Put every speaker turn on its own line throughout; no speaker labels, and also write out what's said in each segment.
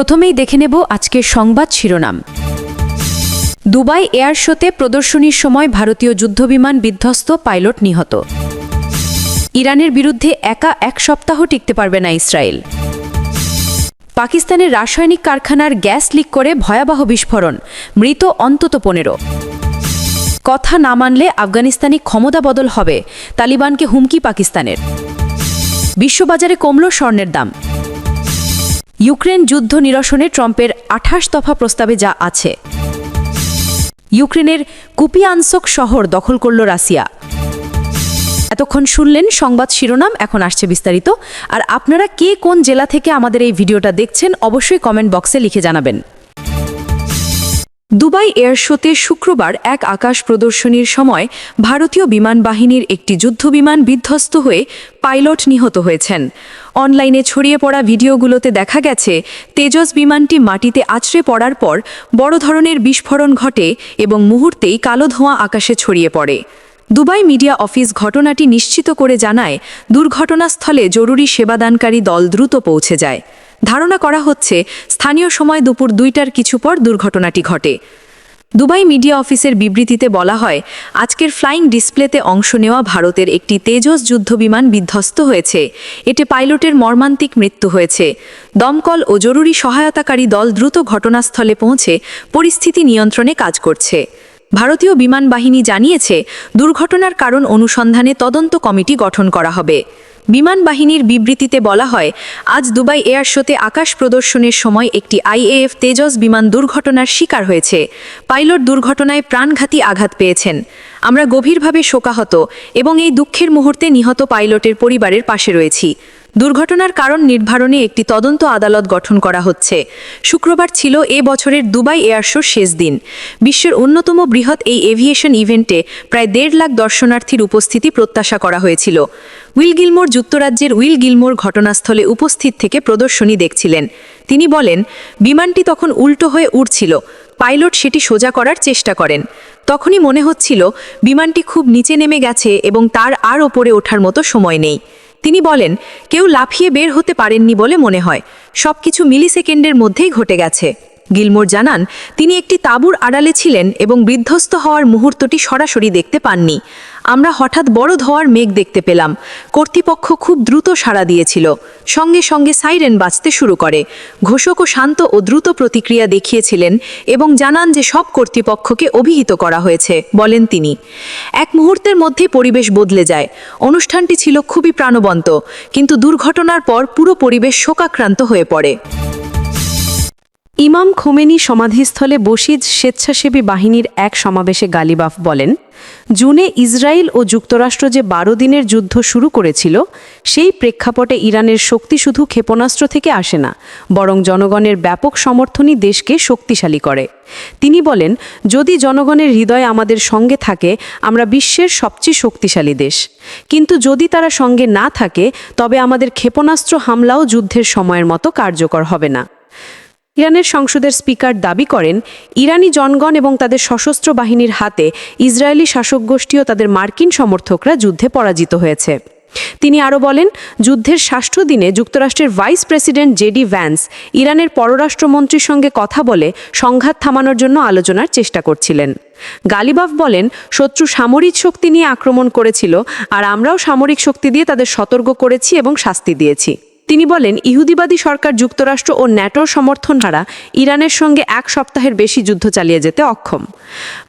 প্রথমেই দেখে নেব আজকের সংবাদ শিরোনাম। দুবাই এয়ার শোতে প্রদর্শনীর সময় ভারতীয় যুদ্ধবিমান বিধ্বস্ত পাইলট নিহত। ইরানের বিরুদ্ধে একা এক সপ্তাহ টিকতে পারবে না ইসরায়েল। পাকিস্তানের রাসায়নিক কারখানার গ্যাস লিক করে ভয়াবহ বিস্ফোরণ, মৃত অন্তত পনেরো। কথা না মানলে আফগানিস্তানি ক্ষমতা বদল হবে, তালিবানকে হুমকি পাকিস্তানের। বিশ্ববাজারে কমল স্বর্ণের দাম। ইউক্রেন যুদ্ধ নিরসনে ট্রাম্পের আঠাশ দফা প্রস্তাবে যা আছে। ইউক্রেনের কুপিয়ানসক শহর দখল করল রাশিয়া। এতক্ষণ শুনলেন সংবাদ শিরোনাম, এখন আসছে বিস্তারিত। আর আপনারা কে কোন জেলা থেকে আমাদের এই ভিডিওটা দেখছেন, অবশ্যই কমেন্ট বক্সে লিখে জানাবেন। দুবাই এয়ার শোতে শুক্রবার এক আকাশ প্রদর্শনীর সময় ভারতীয় বিমান বাহিনীর একটি যুদ্ধবিমান বিধ্বস্ত হয়ে পাইলট নিহত হয়েছেন। অনলাইনে ছড়িয়ে পড়া ভিডিওগুলোতে দেখা গেছে, তেজস বিমানটি মাটিতে আছড়ে পড়ার পর বড় ধরনের বিস্ফোরণ ঘটে এবং মুহূর্তেই কালো ধোঁয়া আকাশে ছড়িয়ে পড়ে। দুবাই মিডিয়া অফিস ঘটনাটি নিশ্চিত করে জানায়, দুর্ঘটনাস্থলে জরুরি সেবাদানকারী দল দ্রুত পৌঁছে যায়। ধারণা করা হচ্ছে স্থানীয় সময় দুপুর দুইটার কিছু পর দুর্ঘটনাটি ঘটে। দুবাই মিডিয়া অফিসের বিবৃতিতে বলা হয়, আজকের ফ্লাইং ডিসপ্লেতে অংশ নেওয়া ভারতের একটি তেজস যুদ্ধবিমান বিধ্বস্ত হয়েছে। এতে পাইলটের মর্মান্তিক মৃত্যু হয়েছে। দমকল ও জরুরি সহায়তাকারী দল দ্রুত ঘটনাস্থলে পৌঁছে পরিস্থিতি নিয়ন্ত্রণে কাজ করছে। ভারতীয় বিমান বাহিনী জানিয়েছে, দুর্ঘটনার কারণ অনুসন্ধানে তদন্ত কমিটি গঠন করা হবে। বিমান বাহিনীর বিবৃতিতে বলা হয়, আজ দুবাই এয়ার শোতে আকাশ প্রদর্শনের সময় একটি আইএএফ তেজস বিমান দুর্ঘটনার শিকার হয়েছে। পাইলট দুর্ঘটনায় প্রাণঘাতী আঘাত পেয়েছেন। আমরা গভীরভাবে শোকাহত এবং এই দুঃখের মুহূর্তে নিহত পাইলটের পরিবারের পাশে রয়েছি। দুর্ঘটনার কারণ নির্ধারণে একটি তদন্ত আদালত গঠন করা হচ্ছে। শুক্রবার ছিল এ বছরের দুবাই এয়ার শোর শেষ দিন। বিশ্বের অন্যতম বৃহৎ এই এভিয়েশন ইভেন্টে প্রায় দেড় লাখ দর্শনার্থীর উপস্থিতি প্রত্যাশা করা হয়েছিল। উইল গিলমোর যুক্তরাজ্যের উইল গিলমোর ঘটনাস্থলে উপস্থিত থেকে প্রদর্শনী দেখছিলেন। তিনি বলেন, বিমানটি তখন উল্টো হয়ে উড়ছিল। পাইলট সেটি সোজা করার চেষ্টা করেন। তখনই মনে হচ্ছিল, বিমানটি খুব নিচে নেমে গেছে এবং তার আর ওপরে ওঠার মতো সময় নেই। তিনি বলেন, কেউ লাফিয়ে বের হতে পারেননি বলে মনে হয়। সবকিছু মিলি সেকেন্ডের মধ্যেই ঘটে গেছে। গিলমোর জানান, তিনি একটি তাঁবুর আড়ালে ছিলেন এবং বিধ্বস্ত হওয়ার মুহূর্তটি সরাসরি দেখতে পাননি। আমরা হঠাৎ বড় ধোয়ার মেঘ দেখতে পেলাম। কর্তৃপক্ষ খুব দ্রুত সাড়া দিয়েছিল। সঙ্গে সঙ্গে সাইরেন বাজতে শুরু করে। ঘোষকও শান্ত ও দ্রুত প্রতিক্রিয়া দেখিয়েছিলেন এবং জানান যে সব কর্তৃপক্ষকে অভিহিত করা হয়েছে, বলেন তিনি। এক মুহূর্তের মধ্যে পরিবেশ বদলে যায়। অনুষ্ঠানটি ছিল খুবই প্রাণবন্ত, কিন্তু দুর্ঘটনার পর পুরো পরিবেশ শোকাক্রান্ত হয়ে পড়ে। ইমাম খোমেনি সমাধিস্থলে বসিজ স্বেচ্ছাসেবী বাহিনীর এক সমাবেশে গালিবাফ বলেন, জুনে ইসরায়েল ও যুক্তরাষ্ট্র যে বারো দিনের যুদ্ধ শুরু করেছিল, সেই প্রেক্ষাপটে ইরানের শক্তি শুধু ক্ষেপণাস্ত্র থেকে আসে না, বরং জনগণের ব্যাপক সমর্থনই দেশকে শক্তিশালী করে। তিনি বলেন, যদি জনগণের হৃদয় আমাদের সঙ্গে থাকে, আমরা বিশ্বের সবচেয়ে শক্তিশালী দেশ। কিন্তু যদি তারা সঙ্গে না থাকে, তবে আমাদের ক্ষেপণাস্ত্র হামলাও যুদ্ধের সময়ের মতো কার্যকর হবে না। ইরানের সংসদের স্পিকার দাবি করেন, ইরানি জনগণ এবং তাদের সশস্ত্র বাহিনীর হাতে ইসরায়েলি শাসক গোষ্ঠী ও তাদের মার্কিন সমর্থকরা যুদ্ধে পরাজিত হয়েছে। তিনি আরও বলেন, যুদ্ধের ষষ্ঠ দিনে যুক্তরাষ্ট্রের ভাইস প্রেসিডেন্ট জেডি ভ্যান্স ইরানের পররাষ্ট্রমন্ত্রীর সঙ্গে কথা বলে সংঘাত থামানোর জন্য আলোচনার চেষ্টা করছিলেন। গালিবাফ বলেন, শত্রু সামরিক শক্তি নিয়ে আক্রমণ করেছিল, আর আমরাও সামরিক শক্তি দিয়ে তাদের সতর্ক করেছি এবং শাস্তি দিয়েছি। তিনি বলেন, ইহুদিবাদী সরকার যুক্তরাষ্ট্র ও ন্যাটোর সমর্থন হারা ইরানের সঙ্গে এক সপ্তাহের বেশি যুদ্ধ চালিয়ে যেতে অক্ষম।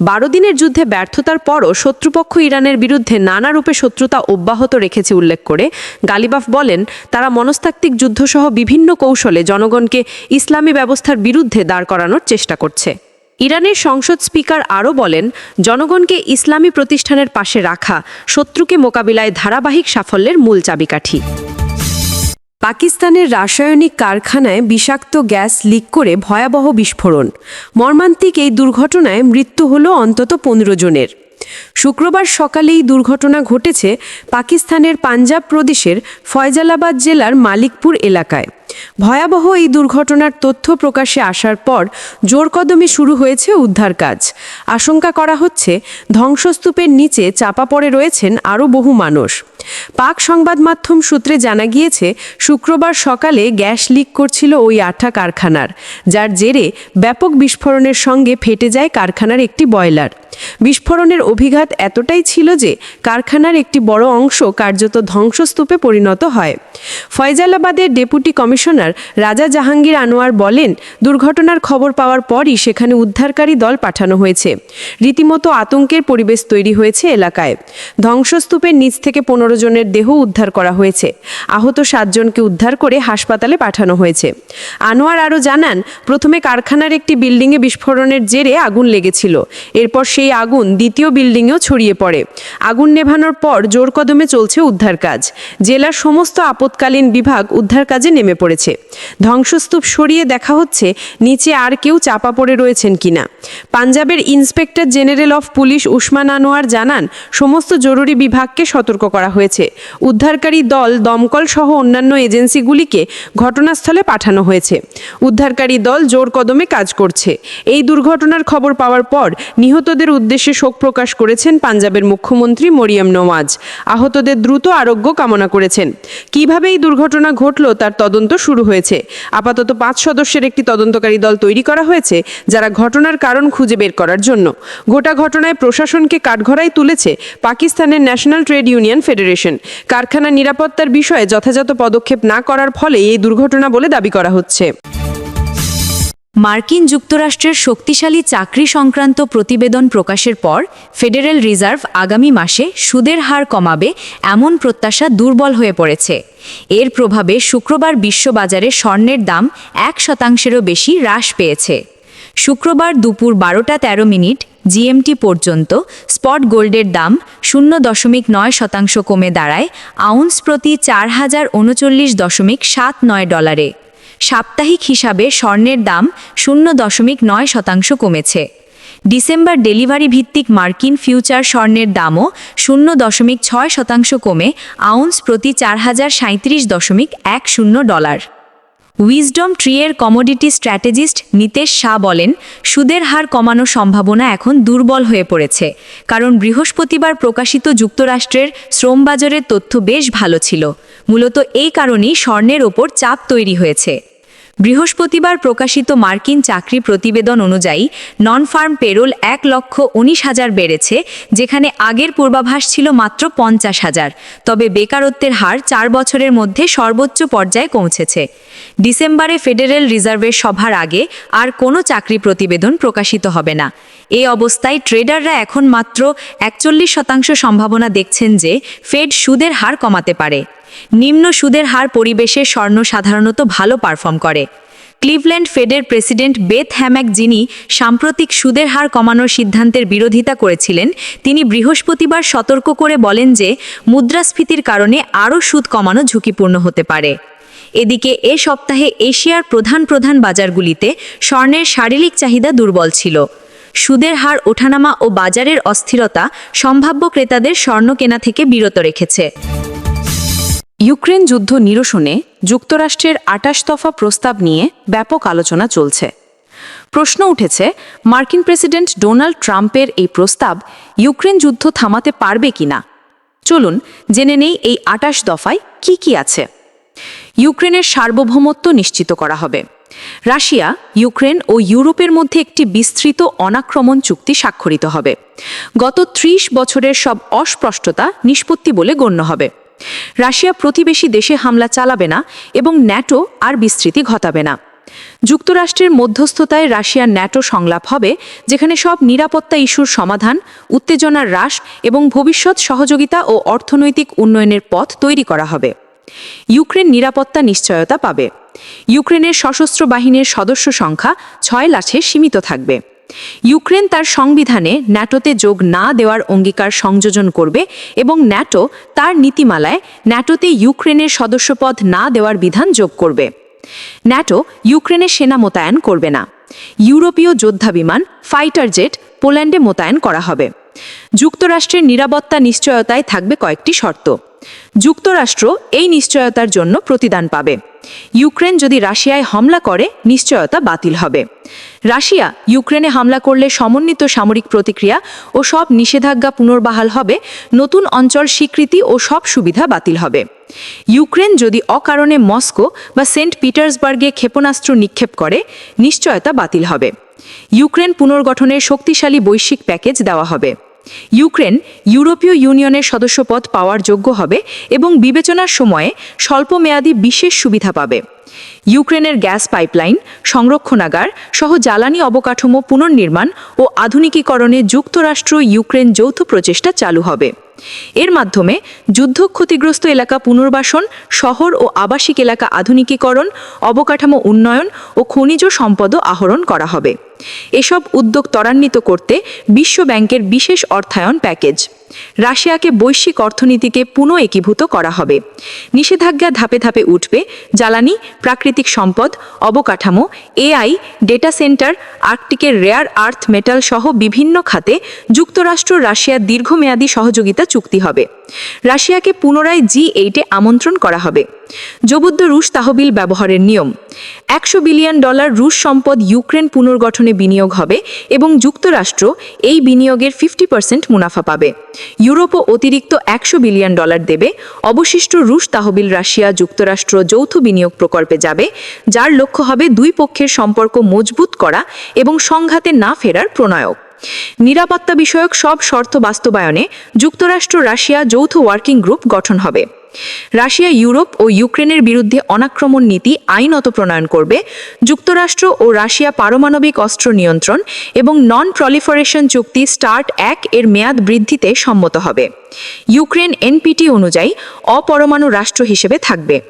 বারো দিনের যুদ্ধে ব্যর্থতার পরও শত্রুপক্ষ ইরানের বিরুদ্ধে নানা রূপে শত্রুতা অব্যাহত রেখেছে উল্লেখ করে। গালিবাফ বলেন, তারা মনস্তাত্ত্বিক যুদ্ধসহ বিভিন্ন কৌশলে জনগণকে ইসলামী ব্যবস্থার বিরুদ্ধে দাঁড় করানোর চেষ্টা করছে। ইরানের সংসদ স্পিকার আরও বলেন, জনগণকে ইসলামী প্রতিষ্ঠানের পাশে রাখা শত্রুকে মোকাবিলায় ধারাবাহিক সাফল্যের মূল চাবিকাঠি। পাকিস্তানের রাসায়নিক কারখানায় বিষাক্ত গ্যাস লিক করে ভয়াবহ বিস্ফোরণ। মর্মান্তিক এই দুর্ঘটনায় মৃত্যু হল অন্তত পনেরো জনের। শুক্রবার সকালে এই দুর্ঘটনা ঘটেছে পাকিস্তানের পাঞ্জাব প্রদেশের ফয়জালাবাদ জেলার মালিকপুর এলাকায়।
ভয়াবহ এই দুর্ঘটনার তথ্য প্রকাশে আসার পর জোরকদমে শুরু হয়েছে উদ্ধার কাজ। আশঙ্কা করা হচ্ছে, ধ্বংসস্তূপের নিচে চাপা পড়ে রয়েছেন আরও বহু মানুষ। পাক সংবাদ মাধ্যম সূত্রে জানা গিয়েছে, শুক্রবার সকালে গ্যাস লিক করছিল ওই আঠা কারখানার, যার জেরে ব্যাপক বিস্ফোরণের সঙ্গে ফেটে যায় কারখানার একটি বয়লার। বিস্ফোরণের অভিঘাত এতটাই ছিল যে কারখানার একটি বড় অংশ কার্যত ধ্বংসস্তূপে পরিণত হয়। ফয়জালাবাদের ডেপুটি কমিশনার রাজা জাহাঙ্গীর আনোয়ার বলেন, দুর্ঘটনার খবর পাওয়ার পরই সেখানে উদ্ধারকারী দল পাঠানো হয়েছে। রীতিমতো আতঙ্কের পরিবেশ তৈরি হয়েছে এলাকায়। ধ্বংসস্তূপের নিচ থেকে পনেরো জনের দেহ উদ্ধার করা হয়েছে। আহত সাতজনকে উদ্ধার করে হাসপাতালে পাঠানো হয়েছে। আনোয়ার আরও জানান, প্রথমে কারখানার একটি বিল্ডিংয়ে বিস্ফোরণের জেরে আগুন লেগেছিল। এরপর সেই আগুন দ্বিতীয় বিল্ডিংয়েও ছড়িয়ে পড়ে। আগুন নেভানোর পর জোর কদমে চলছে উদ্ধার কাজ। জেলার সমস্ত আপৎকালীন বিভাগ উদ্ধার কাজে নেমে পড়েছে ধ্বংসস্তূপ সরিয়ে দেখা হচ্ছে, নিচে আর কেউ চাপা পড়ে রয়েছেন কিনা। পাঞ্জাবের inspector general of police Usman Anwar জানান, সমস্ত জরুরি বিভাগকে সতর্ক করা হয়েছে। উদ্ধারকারী দল দমকল সহ অন্যান্য এজেন্সিগুলিকে ঘটনাস্থলে পাঠানো হয়েছে। উদ্ধারকারী দল জোর কদমে কাজ করছে। এই দুর্ঘটনার খবর পাওয়ার পর নিহতদের উদ্দেশ্যে শোক প্রকাশ করেছেন পাঞ্জাবের মুখ্যমন্ত্রী মরিয়ম নওয়াজ। আহতদের দ্রুত আরোগ্য কামনা করেছেন। কীভাবে এই দুর্ঘটনা ঘটল তার তদন্ত শুরু হয়েছে। আপাতত পাঁচ সদস্যের একটি তদন্তকারী দল তৈরি করা হয়েছে, যারা ঘটনার কারণ খুঁজে বের করার জন্য। গোটা ঘটনায় প্রশাসনকে কাঠঘরায় তুলেছে পাকিস্তানের ন্যাশনাল ট্রেড ইউনিয়ন ফেডারেশন। কারখানা নিরাপত্তার বিষয়ে যথাযথ পদক্ষেপ না করার ফলে এই দুর্ঘটনা বলে দাবি করা হচ্ছে।
মার্কিন যুক্তরাষ্ট্রের শক্তিশালী চাকরি সংক্রান্ত প্রতিবেদন প্রকাশের পর ফেডারেল রিজার্ভ আগামী মাসে সুদের হার কমাবে এমন প্রত্যাশা দুর্বল হয়ে পড়েছে। এর প্রভাবে শুক্রবার বিশ্ববাজারে স্বর্ণের দাম এক শতাংশেরও বেশি হ্রাস পেয়েছে। শুক্রবার দুপুর বারোটা তেরো মিনিট জিএমটি পর্যন্ত স্পট গোল্ডের দাম শূন্য দশমিক নয় শতাংশ কমে দাঁড়ায়, আউন্স প্রতি চার হাজার উনচল্লিশ দশমিক সাত নয় ডলারে। সাপ্তাহিক হিসাবে স্বর্ণের দাম শূন্য দশমিক নয় শতাংশ কমেছে। ডিসেম্বর ডেলিভারি ভিত্তিক মার্কিন ফিউচার স্বর্ণের দামও শূন্য দশমিক ছয় শতাংশ কমে আউন্স প্রতি চার হাজার সাঁত্রিশ দশমিক এক শূন্য ডলার। উইজডম ট্রিয়ের কমোডিটি স্ট্র্যাটেজিস্ট নিতেশ শাহ বলেন, সুদের হার কমানোর সম্ভাবনা এখন দুর্বল হয়ে পড়েছে, কারণ বৃহস্পতিবার প্রকাশিত যুক্তরাষ্ট্রের শ্রম বাজারের তথ্য বেশ ভালো ছিল। মূলত এই কারণেই স্বর্ণের ওপর চাপ তৈরি হয়েছে। বৃহস্পতিবার প্রকাশিত মার্কিন চাকরি প্রতিবেদন অনুযায়ী নন ফার্ম পেরোল এক লক্ষ উনিশ হাজার বেড়েছে, যেখানে আগের পূর্বাভাস ছিল মাত্র পঞ্চাশ হাজার। তবে বেকারত্বের হার চার বছরের মধ্যে সর্বোচ্চ পর্যায়ে পৌঁছেছে। ডিসেম্বরে ফেডারেল রিজার্ভের সভার আগে আর কোনো চাকরি প্রতিবেদন প্রকাশিত হবে না। এই অবস্থায় ট্রেডাররা এখন মাত্র একচল্লিশ শতাংশ সম্ভাবনা দেখছেন যে, ফেড সুদের হার কমাতে পারে। নিম্ন সুদের হার পরিবেশে স্বর্ণ সাধারণত ভালো পারফর্ম করে। ক্লিভল্যান্ড ফেডের প্রেসিডেন্ট বেথ হ্যাম্যাক যিনি সাম্প্রতিক সুদের হার কমানোর সিদ্ধান্তের বিরোধিতা করেছিলেন, তিনি বৃহস্পতিবার সতর্ক করে বলেন যে, মুদ্রাস্ফীতির কারণে আরও সুদ কমানো ঝুঁকিপূর্ণ হতে পারে। এদিকে এ সপ্তাহে এশিয়ার প্রধান প্রধান বাজারগুলিতে স্বর্ণের শারীরিক চাহিদা দুর্বল ছিল। সুদের হার ওঠানামা ও বাজারের অস্থিরতা সম্ভাব্য ক্রেতাদের স্বর্ণ কেনা থেকে বিরত রেখেছে।
ইউক্রেন যুদ্ধ নিরসনে যুক্তরাষ্ট্রের আটাশ দফা প্রস্তাব নিয়ে ব্যাপক আলোচনা চলছে। প্রশ্ন উঠেছে, মার্কিন প্রেসিডেন্ট ডোনাল্ড ট্রাম্পের এই প্রস্তাব ইউক্রেন যুদ্ধ থামাতে পারবে কিনা? চলুন জেনে নেই এই আটাশ দফায় কি কি আছে। ইউক্রেনের সার্বভৌমত্ব নিশ্চিত করা হবে। রাশিয়া, ইউক্রেন ও ইউরোপের মধ্যে একটি বিস্তৃত অনাক্রমণ চুক্তি স্বাক্ষরিত হবে। গত ত্রিশ বছরের সব অস্পষ্টতা নিষ্পত্তি বলে গণ্য হবে। রাশিয়া প্রতিবেশী দেশে হামলা চালাবে না এবং ন্যাটো আর বিস্তৃতি ঘটাবে না। যুক্তরাষ্ট্রের মধ্যস্থতায় রাশিয়ার ন্যাটো সংলাপ হবে, যেখানে সব নিরাপত্তা ইস্যুর সমাধান, উত্তেজনার হ্রাস এবং ভবিষ্যৎ সহযোগিতা ও অর্থনৈতিক উন্নয়নের পথ তৈরি করা হবে। ইউক্রেন নিরাপত্তা নিশ্চয়তা পাবে। ইউক্রেনের সশস্ত্র বাহিনীর সদস্য সংখ্যা ছয় লাখে সীমিত থাকবে। ইউক্রেন তার সংবিধানে ন্যাটোতে যোগ না দেওয়ার অঙ্গীকার সংযোজন করবে এবং ন্যাটো তার নীতিমালায় ন্যাটোতে ইউক্রেনের সদস্যপদ না দেওয়ার বিধান যোগ করবে। ন্যাটো ইউক্রেনে সেনা মোতায়েন করবে না। ইউরোপীয় যোদ্ধা বিমান ফাইটার জেট পোল্যান্ডে মোতায়েন করা হবে। যুক্তরাষ্ট্রের নিরাপত্তা নিশ্চয়তায় থাকবে কয়েকটি শর্ত।
যুক্তরাষ্ট্র এই নিশ্চয়তার জন্য প্রতিদান পাবে। ইউক্রেন যদি রাশিয়ায় হামলা করে, নিশ্চয়তা বাতিল হবে। রাশিয়া ইউক্রেনে হামলা করলে সমন্বিত সামরিক প্রতিক্রিয়া ও সব নিষেধাজ্ঞা পুনর্বহাল হবে, নতুন অঞ্চল স্বীকৃতি ও সব সুবিধা বাতিল হবে। ইউক্রেন যদি অকারণে মস্কো বা সেন্ট পিটার্সবার্গে ক্ষেপণাস্ত্র নিক্ষেপ করে, নিশ্চয়তা বাতিল হবে। ইউক্রেন পুনর্গঠনের শক্তিশালী বৈশ্বিক প্যাকেজ দেওয়া হবে। ইউক্রেন ইউরোপীয় ইউনিয়নের সদস্যপদ পাওয়ার যোগ্য হবে এবং বিবেচনার সময়ে স্বল্পমেয়াদী বিশেষ সুবিধা পাবে। ইউক্রেনের গ্যাস পাইপলাইন, সংরক্ষণাগার সহ জ্বালানি অবকাঠামো পুনর্নির্মাণ ও আধুনিকীকরণে যুক্তরাষ্ট্র ইউক্রেন যৌথ প্রচেষ্টা চালু হবে। এর মাধ্যমে যুদ্ধ ক্ষতিগ্রস্ত এলাকা পুনর্বাসন, শহর ও আবাসিক এলাকা আধুনিকীকরণ, অবকাঠামো উন্নয়ন ও খনিজ সম্পদও আহরণ করা হবে। এসব উদ্যোগ ত্বরান্বিত করতে বিশ্ব ব্যাংকের বিশেষ অর্থায়ন প্যাকেজ। রাশিয়াকে বৈশ্বিক অর্থনীতিকে পুনঃ একীভূত করা হবে। নিষেধাজ্ঞা ধাপে ধাপে উঠবে। জ্বালানি, প্রাকৃতিক সম্পদ, অবকাঠামো, এআই, ডেটা সেন্টার, আর্কটিকের রেয়ার আর্থ মেটাল সহ বিভিন্ন খাতে যুক্তরাষ্ট্র রাশিয়ার দীর্ঘমেয়াদী সহযোগিতা চুক্তি হবে। রাশিয়াকে পুনরায় জি এইটে আমন্ত্রণ করা হবে। জবুদ্ধ রুশ তহবিল ব্যবহারের নিয়ম। একশো বিলিয়ন ডলার রুশ সম্পদ ইউক্রেন পুনর্গঠনে বিনিয়োগ হবে এবং যুক্তরাষ্ট্র এই বিনিয়োগের ফিফটি পার্সেন্ট মুনাফা পাবে। ইউরোপও অতিরিক্ত একশো বিলিয়ন ডলার দেবে। অবশিষ্ট রুশ তহবিল রাশিয়া যুক্তরাষ্ট্র যৌথ বিনিয়োগ প্রকল্পে যাবে, যার লক্ষ্য হবে দুই পক্ষের সম্পর্ক মজবুত করা এবং সংঘাতে না ফেরার প্রণয়ক। নিরাপত্তা বিষয়ক সব শর্ত বাস্তবায়নে যুক্তরাষ্ট্র রাশিয়া যৌথ ওয়ার্কিং গ্রুপ গঠন হবে। রাশিয়া, ইউরোপ ও ইউক্রেনের বিরুদ্ধে অনাক্রমণ নীতি আইনত প্রণয়ন করবে। যুক্তরাষ্ট্র ও রাশিয়া পারমাণবিক অস্ত্র নিয়ন্ত্রণ এবং নন প্রলিফারেশন চুক্তি স্টার্ট এক এর মেয়াদ বৃদ্ধিতে সম্মত হবে। ইউক্রেন এনপিটি অনুযায়ী অপরমাণু রাষ্ট্র হিসেবে থাকবে।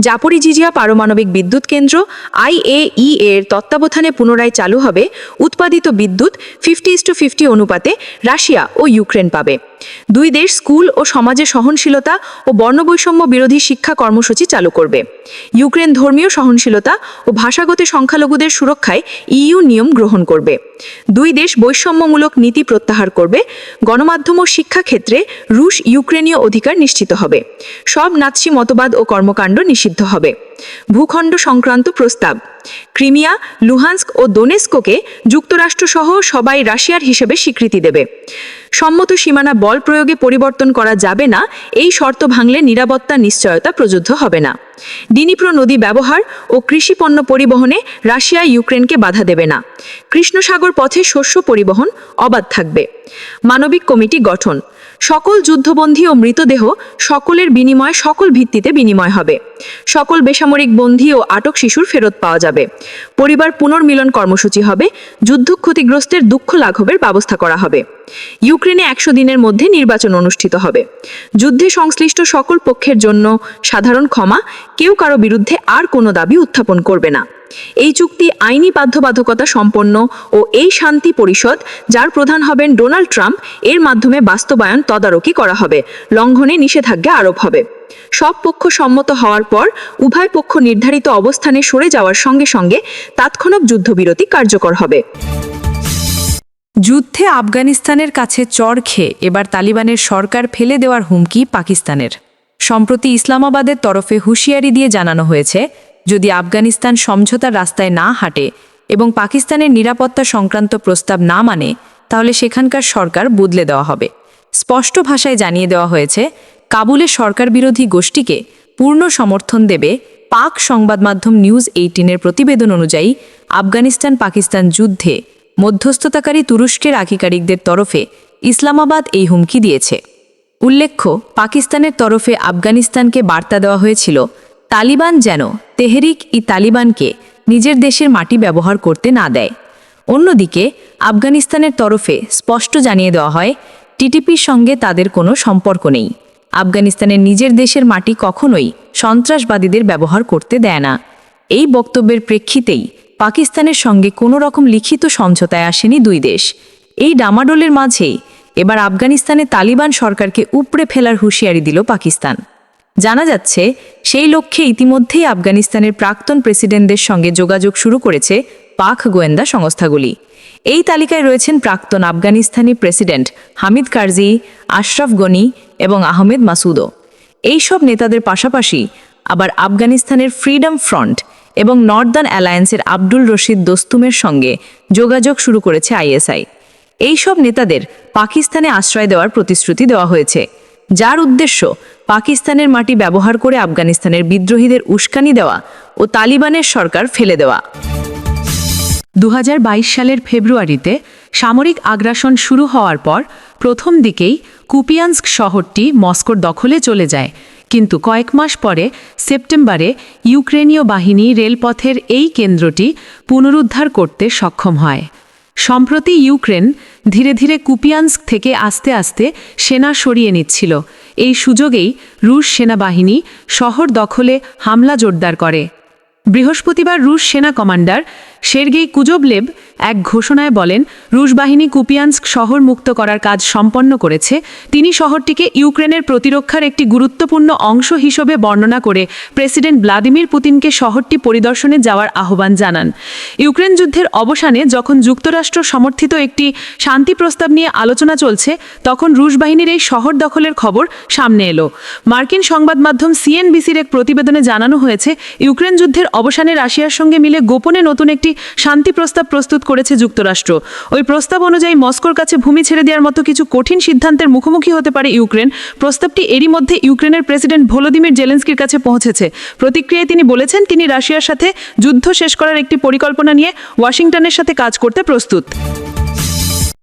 জাপরিজিজিয়া পারমাণবিক বিদ্যুৎ কেন্দ্র আইএই এর তত্ত্বাবধানে পুনরায় চালু হবে। উৎপাদিত বিদ্যুৎ ফিফটি টু ফিফটি অনুপাতে রাশিয়া ও ইউক্রেন পাবে। দুই দেশ স্কুল ও সমাজে সহনশীলতা ও বর্ণবৈষম্য বিরোধী শিক্ষা কর্মসূচি চালু করবে। ইউক্রেন ধর্মীয় সহনশীলতা ও ভাষাগত সংখ্যালঘুদের সুরক্ষায় ইইউ নিয়ম গ্রহণ করবে। দুই দেশ বৈষম্যমূলক নীতি প্রত্যাহার করবে। গণমাধ্যম ও শিক্ষা ক্ষেত্রে রুশ ইউক্রেনীয় অধিকার নিশ্চিত হবে। সব নাৎসি মতবাদ ও কর্মকাণ্ড নিষিদ্ধ হবে। ভূখণ্ড সংক্রান্ত প্রস্তাব। ক্রিমিয়া, লুহান্স্ক ও দোনেস্কোকে যুক্তরাষ্ট্রসহ সবাই রাশিয়ার হিসেবে স্বীকৃতি দেবে। সম্মত সীমানা বল প্রয়োগে পরিবর্তন করা যাবে না, এই শর্ত ভাঙলে নিরাপত্তা, নিশ্চয়তা প্রযোজ্য হবে না। ডিনিপ্রো নদী ব্যবহার ও কৃষি পণ্য পরিবহনে রাশিয়া ইউক্রেনকে বাধা দেবে না। কৃষ্ণসাগর পথে শস্য পরিবহন অবাধ থাকবে। মানবিক কমিটি গঠন। সকল যুদ্ধবন্দী ও মৃতদেহ সকলের বিনিময়ে, সকল ভিত্তিতে বিনিময় হবে। সকল বেসামরিক বন্দী ও আটক শিশুর ফেরত পাওয়া যাবে। পরিবার পুনর্মিলন কর্মসূচি হবে। যুদ্ধ ক্ষতিগ্রস্তের দুঃখ লাঘবের ব্যবস্থা করা হবে। ইউক্রেনে একশো দিনের মধ্যে নির্বাচন অনুষ্ঠিত হবে। যুদ্ধে সংশ্লিষ্ট সকল পক্ষের জন্য সাধারণ ক্ষমা, কেউ কারও বিরুদ্ধে আর কোনো দাবি উত্থাপন করবে না। এই চুক্তি আইনি বাধ্যবাধকতা সম্পন্ন ও এই শান্তি পরিষদ, যার প্রধান হবেন ডোনাল্ড ট্রাম্প, এর মাধ্যমে বাস্তবায়ন তদারকি করা হবে। লঙ্ঘনে নিষেধাজ্ঞা আরোপ হবে। সব পক্ষ সম্মত হওয়ার পর উভয় পক্ষ নির্ধারিত অবস্থানে সরে যাওয়ার সঙ্গে সঙ্গে তাৎক্ষণিক যুদ্ধবিরতি কার্যকর হবে।
যুদ্ধে আফগানিস্তানের কাছে চর খেয়ে এবার তালিবানের সরকার ফেলে দেওয়ার হুমকি পাকিস্তানের। সম্প্রতি ইসলামাবাদের তরফে হুঁশিয়ারি দিয়ে জানানো হয়েছে, যদি আফগানিস্তান সমঝোতার রাস্তায় না হাঁটে এবং পাকিস্তানের নিরাপত্তা সংক্রান্ত প্রস্তাব না মানে তাহলে সেখানকার সরকার বদলে দেওয়া হবে। স্পষ্ট ভাষায় জানিয়ে দেওয়া হয়েছে কাবুলের সরকার বিরোধী গোষ্ঠীকে পূর্ণ সমর্থন দেবে পাক সংবাদ মাধ্যম নিউজ এইটিনের প্রতিবেদন অনুযায়ী আফগানিস্তান পাকিস্তান যুদ্ধে মধ্যস্থতাকারী তুরস্কের আধিকারিকদের তরফে ইসলামাবাদ এই হুমকি দিয়েছে। উল্লেখ্য, পাকিস্তানের তরফে আফগানিস্তানকে বার্তা দেওয়া হয়েছিল, তালিবান যেন তেহরিক ই তালিবানকে নিজের দেশের মাটি ব্যবহার করতে না দেয়। অন্যদিকে, আফগানিস্তানের তরফে স্পষ্ট জানিয়ে দেওয়া হয়, টিটিপির সঙ্গে তাদের কোনো সম্পর্ক নেই। আফগানিস্তানের নিজের দেশের মাটি কখনোই সন্ত্রাসবাদীদের ব্যবহার করতে দেয় না। এই বক্তব্যের প্রেক্ষিতেই পাকিস্তানের সঙ্গে কোনো রকম লিখিত সমঝোতায় আসেনি দুই দেশ। এই ডামাডোলের মাঝেই এবার আফগানিস্তানে তালিবান সরকারকে উপড়ে ফেলার হুঁশিয়ারি দিল পাকিস্তান। জানা যাচ্ছে, সেই লক্ষ্যে ইতিমধ্যেই আফগানিস্তানের প্রাক্তন প্রেসিডেন্টদের সঙ্গে যোগাযোগ শুরু করেছে পাক গোয়েন্দা সংস্থাগুলি। এই তালিকায় রয়েছেন প্রাক্তন আফগানিস্তানি প্রেসিডেন্ট হামিদ কারজি, আশরাফ গনি এবং আহমেদ মাসুদও।
এই সব নেতাদের পাশাপাশি আবার আফগানিস্তানের ফ্রিডম ফ্রন্ট এবং নর্দার্ন অ্যালায়েন্সের আব্দুল রশিদ দস্তুমের সঙ্গে যোগাযোগ শুরু করেছে আইএসআই। এই সব নেতাদের পাকিস্তানে আশ্রয় দেওয়ার প্রতিশ্রুতি দেওয়া হয়েছে, যার উদ্দেশ্য পাকিস্তানের মাটি ব্যবহার করে আফগানিস্তানের বিদ্রোহীদের উস্কানি দেওয়া ও তালিবানের সরকার ফেলে দেওয়া।
দু হাজার বাইশ সালের ফেব্রুয়ারিতে সামরিক আগ্রাসন শুরু হওয়ার পর প্রথম দিকেই কুপিয়ান্স্ক শহরটি মস্কোর দখলে চলে যায়। কিন্তু কয়েক মাস পরে, সেপ্টেম্বরে, ইউক্রেনীয় বাহিনী রেলপথের এই কেন্দ্রটি পুনরুদ্ধার করতে সক্ষম হয়। সম্প্রতি ইউক্রেন ধীরে ধীরে কুপিয়ান্স্ক থেকে আস্তে আস্তে সেনা সরিয়ে নিচ্ছিল। এই সুযোগেই রুশ সেনাবাহিনী শহর দখলে হামলা জোরদার করে। বৃহস্পতিবার রুশ সেনা কমান্ডার সের্গেই কুজোবলেব এক ঘোষণায় বলেন, রুশ বাহিনী কুপিয়ান্স্ক শহর মুক্ত করার কাজ সম্পন্ন করেছে। তিনি শহরটিকে ইউক্রেনের প্রতিরক্ষার একটি গুরুত্বপূর্ণ অংশ হিসেবে বর্ণনা করে প্রেসিডেন্ট ভ্লাদিমির পুতিনকে শহরটি পরিদর্শনে যাওয়ার আহ্বান জানান। ইউক্রেন যুদ্ধের অবসানে যখন যুক্তরাষ্ট্র সমর্থিত একটি শান্তি প্রস্তাব নিয়ে আলোচনা চলছে, তখন রুশ বাহিনীর এই শহর দখলের খবর সামনে এলো। মার্কিন সংবাদ মাধ্যম সিএনবিসির এক প্রতিবেদনে জানানো হয়েছে, ইউক্রেন যুদ্ধের অবসানে রাশিয়ার সঙ্গে মিলে গোপনে নতুন একটি শান্তি প্রস্তাব প্রস্তুত করেছে যুক্তরাষ্ট্র। ওই প্রস্তাব অনুযায়ী মস্কোর কাছে ভূমি ছেড়ে দেওয়ার মতো কিছু কঠিন সিদ্ধান্তের মুখোমুখি হতে পারে ইউক্রেন। প্রস্তাবটি এরই মধ্যে ইউক্রেনের প্রেসিডেন্ট ভোলোদিমির জেলেন্সকির কাছে পৌঁছেছে। প্রতিক্রিয়ায় তিনি বলেছেন, তিনি রাশিয়ার সাথে যুদ্ধ শেষ করার একটি পরিকল্পনা নিয়ে ওয়াশিংটনের সাথে কাজ করতে প্রস্তুত।